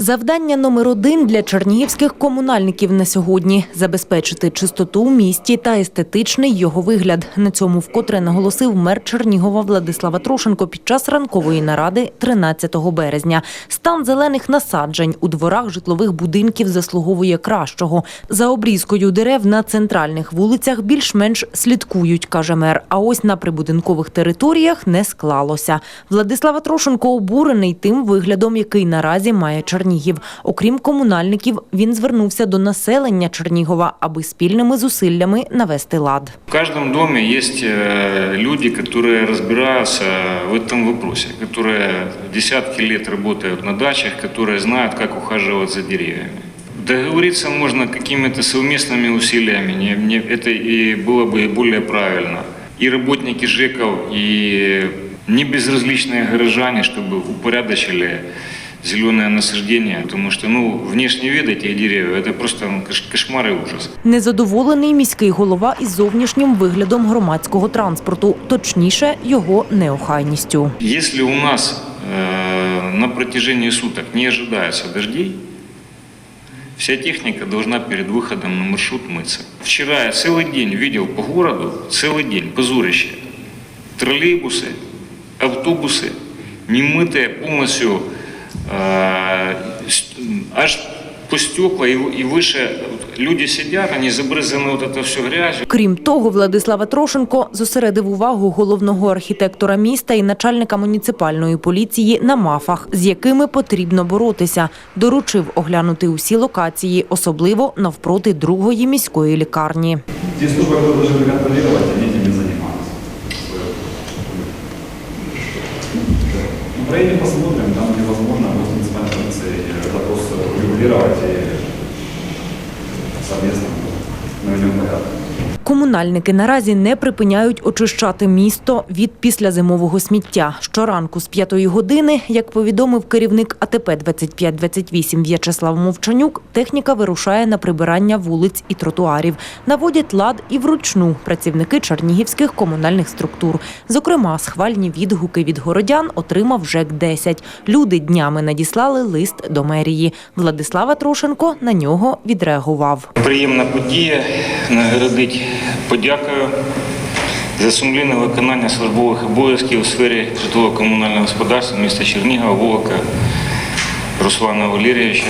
Завдання номер один для чернігівських комунальників на сьогодні – забезпечити чистоту в місті та естетичний його вигляд. На цьому вкотре наголосив мер Чернігова Владислава Трошенко під час ранкової наради 13 березня. Стан зелених насаджень у дворах житлових будинків заслуговує кращого. За обрізкою дерев на центральних вулицях більш-менш слідкують, каже мер. А ось на прибудинкових територіях не склалося. Владислава Трошенко обурений тим виглядом, який наразі має Чернігів. Окрім комунальників, він звернувся до населення Чернігова, аби спільними зусиллями навести лад. В каждом доме есть э, люди, которые разбираются в этом вопросе, которые десятки лет работают на дачах, которые знают, как ухаживать за деревьями. Договориться можно какими-то совместными усилиями, не- не- это и было бы и более правильно. И работники ЖЭКов, и не безразличные горожане, чтобы упорядочили зеленое насаждение, потому что ну, внешний вид этих деревьев – это просто ну, кош- кошмар и ужас. Незадоволений міський голова із зовнішнім виглядом громадського транспорту, точніше, його неохайністю. Если у нас э, на протяжении суток не ожидается дождей, вся техника должна перед выходом на маршрут мыться. Вчера я целый день видел по городу, целый день позорище. Троллейбусы, автобусы, немытые полностью э, с- аж по стекла и, и выше. Люди сидят, они забрызганы вот это все грязью. Крім того, Владислава Трошенко зосередив увагу головного архітектора міста і начальника муніципальної поліції на мафах, з якими потрібно боротися. Доручив оглянути усі локації, особливо навпроти другої міської лікарні. Те службы, которые должны контролировать, они этим не Ну, посмотрим, там невозможно, муниципальной полицией этот вопрос регулировать и совместно наведем порядок. Комунальники наразі не припиняють очищати місто від післязимового сміття. Щоранку з п'ятої години, як повідомив керівник АТП 2528 В'ячеслав Мовчанюк, техніка вирушає на прибирання вулиць і тротуарів. Наводять лад і вручну працівники чернігівських комунальних структур. Зокрема, схвальні відгуки від городян отримав ЖЕК-10. Люди днями надіслали лист до мерії. Владислава Трошенко на нього відреагував. Приємна подія нагородить подякою за сумлінне виконання службових обов'язків у сфері житлово-комунального господарства міста Чернігова Волока Руслана Валерійовича.